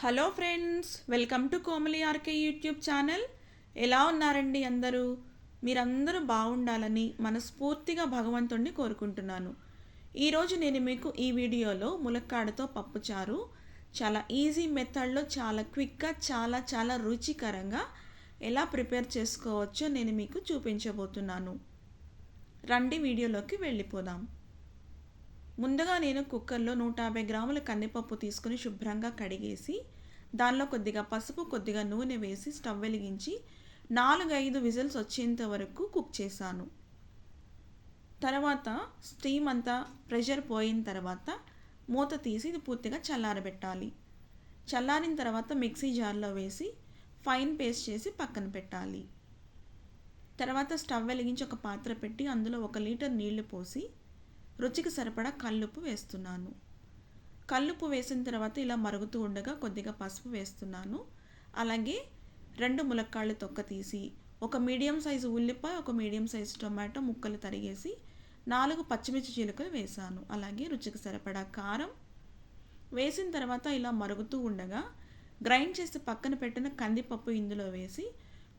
Hello friends welcome to Komali RK YouTube channel. ఎలా ఉన్నారండి అందరూ? మీరందరూ బాగుండాలని మనస్ఫూర్తిగా భగవంతుణ్ణి కోరుకుంటున్నాను. ఈరోజు నేను మీకు ఈ వీడియోలో ములక్కాడతో పప్పుచారు చాలా ఈజీ మెథడ్లో చాలా క్విక్గా చాలా చాలా రుచికరంగా ఎలా ప్రిపేర్ చేసుకోవచ్చో నేను మీకు చూపించబోతున్నాను. రండి వీడియోలోకి వెళ్ళిపోదాం. ముందుగా నేను కుక్కర్లో నూట యాభై గ్రాముల కందిపప్పు తీసుకుని శుభ్రంగా కడిగేసి దానిలో కొద్దిగా పసుపు కొద్దిగా నూనె వేసి స్టవ్ వెలిగించి నాలుగైదు విజిల్స్ వచ్చేంత వరకు కుక్ చేశాను. తర్వాత స్టీమ్ అంతా ప్రెషర్ పోయిన తర్వాత మూత తీసి ఇది పూర్తిగా చల్లారబెట్టాలి. చల్లారిన తర్వాత మిక్సీ జార్లో వేసి ఫైన్ పేస్ట్ చేసి పక్కన పెట్టాలి. తర్వాత స్టవ్ వెలిగించి ఒక పాత్ర పెట్టి అందులో ఒక లీటర్ నీళ్ళు పోసి రుచికి సరిపడా కల్లుప్పు వేస్తున్నాను. కల్లుప్పు వేసిన తర్వాత ఇలా మరుగుతూ ఉండగా కొద్దిగా పసుపు వేస్తున్నాను. అలాగే రెండు ములక్కాళ్ళు తొక్క తీసి ఒక మీడియం సైజు ఉల్లిపాయ ఒక మీడియం సైజు టొమాటో ముక్కలు తరిగేసి నాలుగు పచ్చిమిర్చి చీలకలు వేసాను అలాగే రుచికి సరిపడా కారం వేసిన తర్వాత ఇలా మరుగుతూ ఉండగా గ్రైండ్ చేసి పక్కన పెట్టిన కందిపప్పు ఇందులో వేసి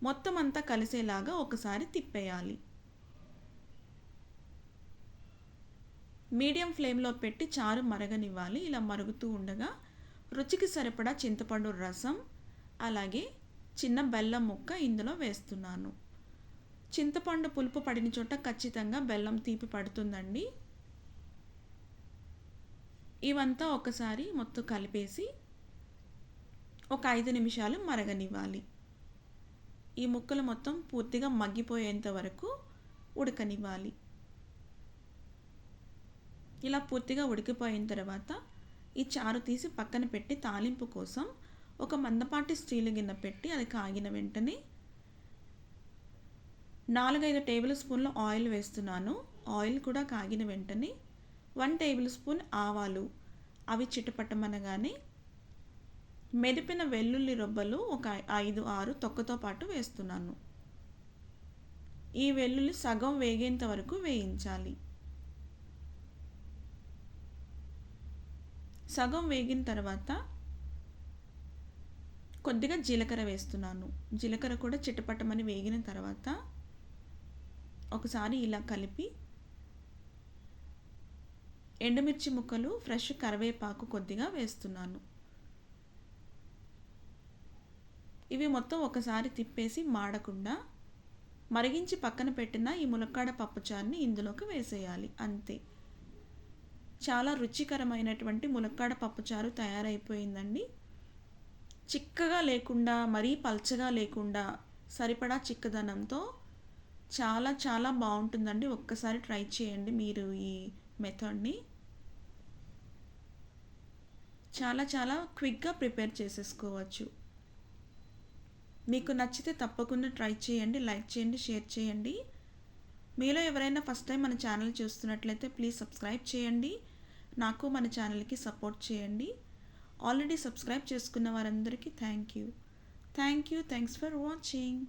మొత్తం అంతా కలిసేలాగా ఒకసారి తిప్పేయాలి. మీడియం ఫ్లేమ్లో పెట్టి చారు మరగనివ్వాలి. ఇలా మరుగుతూ ఉండగా రుచికి సరిపడా చింతపండు రసం అలాగే చిన్న బెల్లం ముక్క ఇందులో వేస్తున్నాను. చింతపండు పులుపు పడిన చోట ఖచ్చితంగా బెల్లం తీపి పడుతుందండి. ఇవంతా ఒకసారి మొత్తం కలిపేసి ఒక ఐదు నిమిషాలు మరగనివ్వాలి. ఈ ముక్కలు మొత్తం పూర్తిగా మగ్గిపోయేంత వరకు ఉడకనివ్వాలి. ఇలా పూర్తిగా ఉడికిపోయిన తర్వాత ఈ చారు తీసి పక్కన పెట్టి తాలింపు కోసం ఒక మందపాటి స్టీల్ గిన్నె పెట్టి అది కాగిన వెంటనే నాలుగైదు టేబుల్ స్పూన్ల ఆయిల్ వేస్తున్నాను. ఆయిల్ కూడా కాగిన వెంటనే వన్ టేబుల్ స్పూన్ ఆవాలు. అవి చిటపట్టమనగానే మెదిపిన వెల్లుల్లి రొబ్బలు ఒక ఐదు ఆరు తొక్కతో పాటు వేస్తున్నాను. ఈ వెల్లుల్లి సగం వేగేంత వరకు వేయించాలి. సగం వేగిన తర్వాత కొద్దిగా జీలకర్ర వేస్తున్నాను. జీలకర్ర కూడా చిట్టపట్టమని వేగిన తర్వాత ఒకసారి ఇలా కలిపి ఎండుమిర్చి ముక్కలు ఫ్రెష్ కరివేపాకు కొద్దిగా వేస్తున్నాను. ఇవి మొత్తం ఒకసారి తిప్పేసి మాడకుండా మరిగించి పక్కన పెట్టిన ఈ ములక్కాడ పప్పుచారుని ఇందులోకి వేసేయాలి. అంతే. చాలా రుచికరమైనటువంటి ములక్కాడ పప్పుచారు తయారైపోయిందండి. చిక్కగా లేకుండా మరీ పల్చగా లేకుండా సరిపడా చిక్కదనంతో చాలా చాలా బాగుంటుందండి. ఒక్కసారి ట్రై చేయండి మీరు ఈ మెథడ్ని. చాలా చాలా క్విక్గా ప్రిపేర్ చేసేసుకోవచ్చు. మీకు నచ్చితే తప్పకుండా ట్రై చేయండి లైక్ చేయండి షేర్ చేయండి. మీలో ఎవరైనా ఫస్ట్ టైం మన ఛానల్ చూస్తున్నట్లయితే ప్లీజ్ సబ్స్క్రైబ్ చేయండి. నాకు మన ఛానల్కి సపోర్ట్ చేయండి. ఆల్రెడీ సబ్స్క్రైబ్ చేసుకున్న వారందరికీ thank you. Thank you. Thanks for watching.